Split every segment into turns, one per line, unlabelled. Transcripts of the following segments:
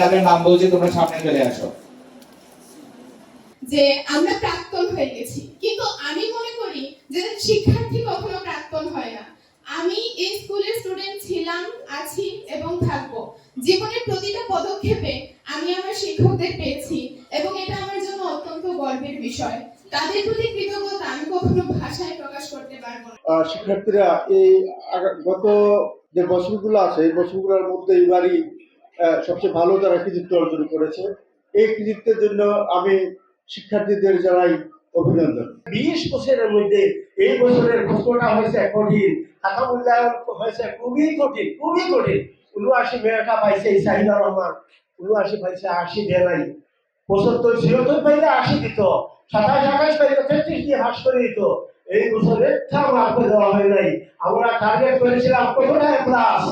যাদের নাম বলছি তোমরা সামনে চলে আসো।
যে আমরা প্রাক্তন হয়ে গেছি। কিন্তু আমি মনে করি যে শিক্ষার্থী কখনো প্রাক্তন হয় না। আমি এই স্কুলের স্টুডেন্ট ছিলাম আছি এবং থাকব। জীবনের প্রতিটা পদক্ষেপে আমি আমার শিক্ষকদের পেয়েছি এবং এটা আমার জন্য অত্যন্ত গর্বের বিষয়। তাদের প্রতি কৃতজ্ঞতা আমি কখনো ভাষায় প্রকাশ করতে পারব না।
শিক্ষার্থীরা এই গত যে বছরগুলো আছে এই বছরগুলোর মধ্যে এবারই সবচেয়ে ভালো তারা কৃতিত্ব অর্জন করেছে, এই কৃতিত্বের জন্য আমি শিক্ষার্থীদের জানাই অভিনন্দন।
বিশ বছরের মধ্যে এই বছরের প্রশ্নটা হয়েছে কঠিন খাতা মূল্যায়ন হয়েছে খুবই কঠিন খুবই কঠিন। উনআশি মেয়েটা পাইছে ইসাহিদা রহমান, উনআশি পাইছে আশি নাই পঁচাত্তর, ছিয়াত্তর পাইলে আশি দিত, সাতাশ, আঠাশ পাইলে তেত্রিশ দিয়ে হাস করে দিত। এই বছরে তাও মার্কে দেওয়া হয় নাই। আমরা টার্গেট করেছিলাম কতটা প্লাস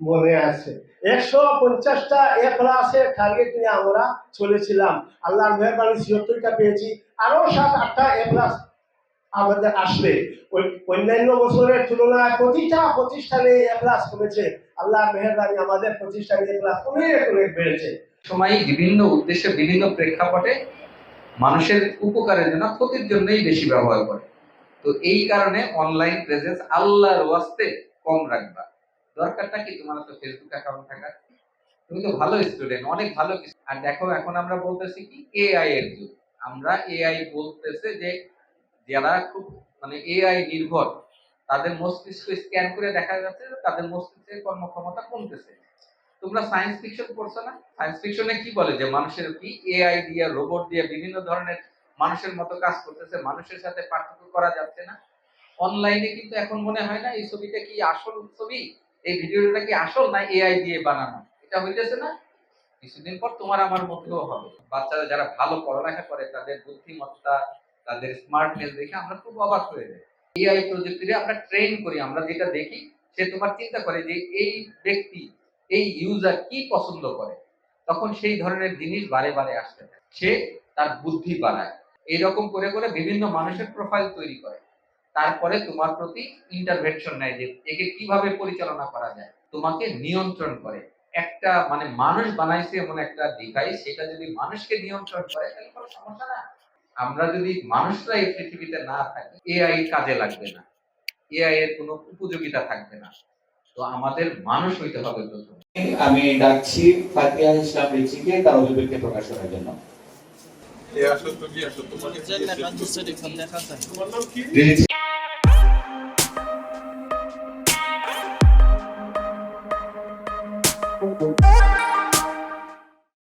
মনে আছে। একশো পঞ্চাশটা এ প্লাসের টার্গেট নিয়ে আমরা চলেছিলাম। আল্লাহর মেহরবানি ছিয়াত্তরটা পেয়েছি। আরও সাত আটটা এ প্লাস আমাদের আসবে। অন্যান্য বছরের তুলনায় প্রতিটা প্রতিষ্ঠানে এ প্লাস কমেছে। আল্লাহর মেহরবানি আমাদের প্রতিষ্ঠানে এ প্লাস অনেক অনেক বেড়েছে।
সময় বিভিন্ন উদ্দেশ্যে, বিভিন্ন প্রেক্ষাপটে মানুষের উপকারের জন্য ক্ষতির জন্যই বেশি ব্যবহার করে। তো এই কারণে অনলাইন প্রেজেন্স আল্লাহর ওয়াস্তে কম রাখবা। দরকারটা কি? তোমার তো ফেসবুক অ্যাকাউন্ট থাকার। তুমি তো ভালো স্টুডেন্ট অনেক ভালো আর দেখো, এখন আমরা বলতেছি কি? এআই এর যুগ। আমরা এআই বলতেছে যে, যারা খুব মানে এআই নির্ভর, তাদের মস্তিষ্ক স্ক্যান করে দেখা যাচ্ছে তাদের মস্তিষ্কের কর্মক্ষমতা কমতেছে। তোমরা সায়েন্স ফিকশন পড়ছো না? সায়েন্স ফিকশনে কি বলে যে, মানুষের কি? এআই দিয়ে রোবট দিয়ে বিভিন্ন ধরনের মানুষের মতো কাজ করতেছে, মানুষের সাথে পার্থক্য করা যাচ্ছে না। অনলাইনে কিন্তু এখন মনে হয় না এই ছবিটা কি আসল ছবি? এই ভিডিওটা কি আসল না এআই দিয়ে বানানো? এটা হইতেছে না, কিছুদিন পর তোমার আমার মধ্যেও হবে। বাচ্চারা যারা ভালো পড়ালেখা করে, তাদের বুদ্ধিমত্তা, তাদের স্মার্টনেস দেখে আমরা খুব অবাক হয়ে যাই। এআই প্রযুক্তিতে আমরা ট্রেন করি, আমরা যেটা দেখি, সে তোমার চিন্তা করে যে এই ব্যক্তি, এই ইউজার কি পছন্দ করে? তখন সেই ধরনের জিনিস বারে বারে আসতে থাকে। সে তার বুদ্ধি বাড়ায়। এরকম করে করে বিভিন্ন মানুষের প্রোফাইল তৈরি করে। তারপরে তোমার প্রতি ইন্টারভেনশন নেয় যে একে কীভাবে পরিচালনা করা যায়, তোমাকে নিয়ন্ত্রণ করে। একটা মানে মানুষ বানাইছে এমন একটা ডিভাইস সেটা যদি মানুষকে নিয়ন্ত্রণ করে, তাহলে কোনো সমস্যা না। আমরা যদি মানুষরা এই পৃথিবীতে না থাকি এআই কাজে লাগবে না। এআই এর কোনো উপযোগিতা থাকবে না। তো আমাদের মানুষ হইতে হবে প্রথম।
আমি ডাকছি ফাতিহা ইসলাম রিচিকে, তার অভিব্যক্তি প্রকাশ করার জন্য।
Yeah. Thank
you.